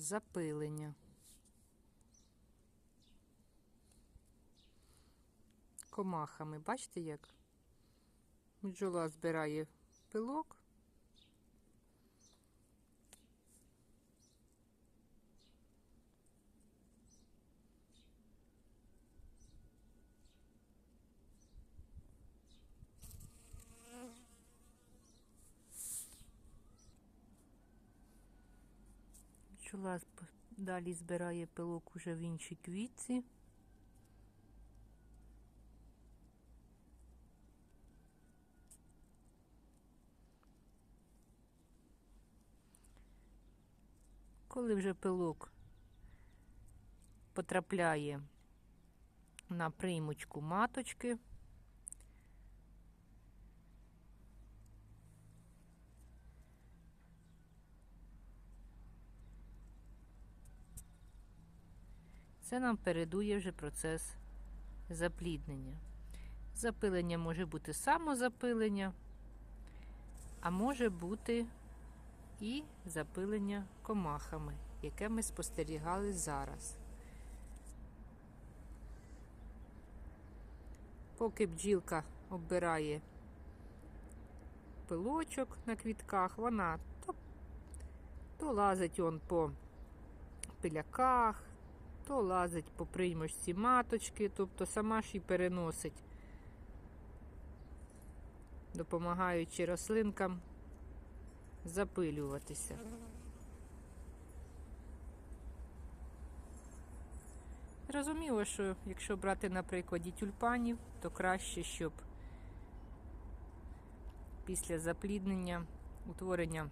запилення. Комахами, бачите як? Бджола збирає пилок. Бджола далі збирає пилок уже в іншій квітці. Коли вже пилок потрапляє на приймочку маточки, Це нам передує вже процес запліднення. Запилення може бути самозапилення, а може бути і запилення комахами, яке ми спостерігали зараз. Поки бджілка оббирає пилочок на квітках, вона то, то лазить он по пиляках, то лазить по приймочці маточки, тобто сама ж і переносить, допомагаючи рослинкам запилюватися. Зрозуміло, що якщо брати на прикладі тюльпанів, то краще, щоб після запліднення, утворення,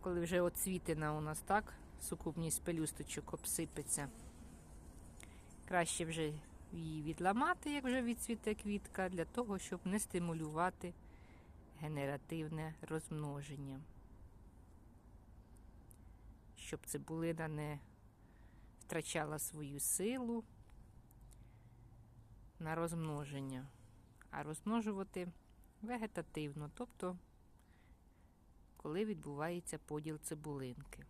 коли вже оцвітина у нас так, сукупність пелюсточок обсипеться, краще вже її відламати, як вже відцвіте квітка, для того, щоб не стимулювати генеративне розмноження. Щоб цибулина не втрачала свою силу на розмноження, а розмножувати вегетативно, тобто, коли відбувається поділ цибулинки.